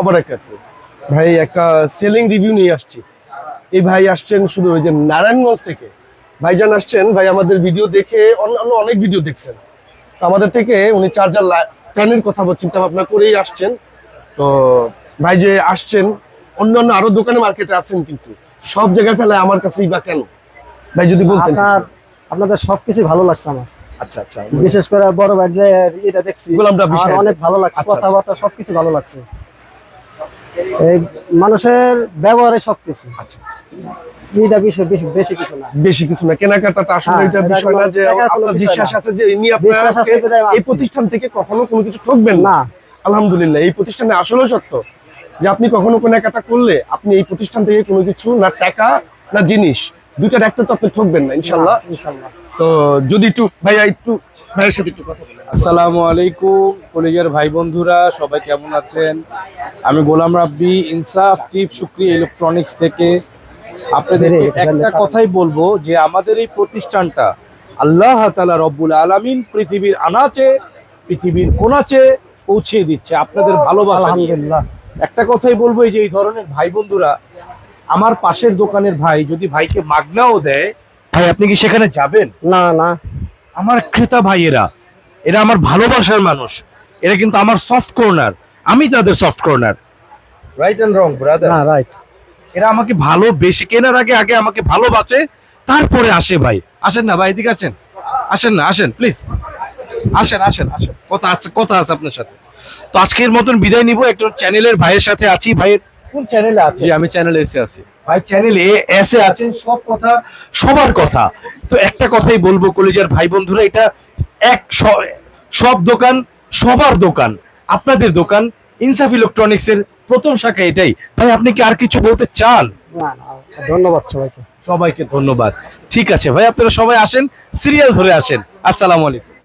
অবরাকাত ভাই, একটা selling review নিয়ে আসছি। এই ভাই আসছেন শুধু ওই যে নারায়ণগঞ্জ থেকে। ভাইজান আসছেন, ভাই আমাদের ভিডিও দেখে অন্যান্য অনেক ভিডিও দেখছেন। তো আমাদের থেকে উনি চার্জার ফ্যানের কথা চিন্তা ভাবনা করেই আসছেন। তো ভাই যে আসছেন, অন্যান্য আরও দোকানে মার্কেটে আছেন কিন্তু, সব জায়গায় ফেলায় আমার কাছেই বা কেন? ভাই যদি বলতেন আপনাদের সবকিছু ভালো লাগছে আমার। আচ্ছা আচ্ছা। বিশেষ করে বড় ভাই যে এটা দেখছি গোলামটা অনেক ভালো লাগছে আচ্ছা, কথাবার্তা সবকিছু ভালো লাগছে। এই মানুষের ব্যবহারে সবকিছু। আচ্ছা এটা বিষয় বেশি বেশি কিছু না। বেশি কিছু না। কেনাকাটাটা আসলে হ্যাঁ, এটা এটা বিষয় না যে আপনার বিশ্বাস আছে যে ইনি এই প্রতিষ্ঠান থেকে কখনো কোনো কিছু ঠকবেন না। আলহামদুলিল্লাহ এই প্রতিষ্ঠানে আসলেও সত্য যে আপনি কখনো কেনাকাটা করলে আপনি এই প্রতিষ্ঠান থেকে কোনো কিছু না টাকা না জিনিস দুইটার একটা তো আপনি ঠকবেন না ইনশাল্লাহ তো যদি একটু ভাইয়া একটু ভাইয়ের সাথে একটু কথা বলেন। আসসালামু আলাইকুম কলেজের ভাই বন্ধুরা সবাই কেমন আছেন? আমি গোলাম রাব্বি ইনসাফ টিপ শুক্রিয়া ইলেকট্রনিক্স থেকে। আপনাদের একটা কথাই বলব যে আমাদের এই প্রতিষ্ঠানটা আল্লাহ তাআলা রব্বুল আলামিন পৃথিবীর আনাচে পৃথিবীর কোনাচে পৌঁছে দিচ্ছে। আপনাদের ভালোবাসা একটা কথাই বলব এই যে এই ধরনের ভাই বন্ধুরা আমার পাশের দোকানের ভাই যদি ভাইকে মাগনাও দেয় ভাই আপনি কি সেখানে যাবেন? না না। আমার ক্রেতা ভাইয়েরা এরা আমার ভালোবাসার মানুষ। এরা কিন্তু আমার সফট কর্নার আমি তাদের soft corner right and wrong brother না রাইট এরা আমাকে ভালো বেশি কেনার আগে আগে আমাকে ভালোবাসে তারপরে আসে ভাই। আসেন না ভাই এদিকে আসেন। আসেন না আসেন প্লিজ আসেন আসেন আসেন। কথা আছে কথা আছে আপনার সাথে। তো আজকের মতন বিদায় নিব। একটা চ্যানেলের ভাইয়ের সাথে আছি। ভাইয়ের কোন চ্যানেলে আছে জি আমি চ্যানেলে এসে আছি। ভাই চ্যানেলে এসে আছেন সব কথা সবার কথা। তো একটা কথাই বলব কলেজের ভাই বন্ধুরা এটা এক সব দোকান সবার দোকান আপনাদের দোকান ইনসাফ ইলেকট্রনিক্স এর প্রথম শাখা এটাই। ভাই আপনি কি আর কিছু বলতে চান? না না ধন্যবাদ সবাইকে। সবাইকে ধন্যবাদ। ঠিক আছে ভাই আপনারা সবাই আসেন সিরিয়াল ধরে আসেন। আসসালামু আলাইকুম।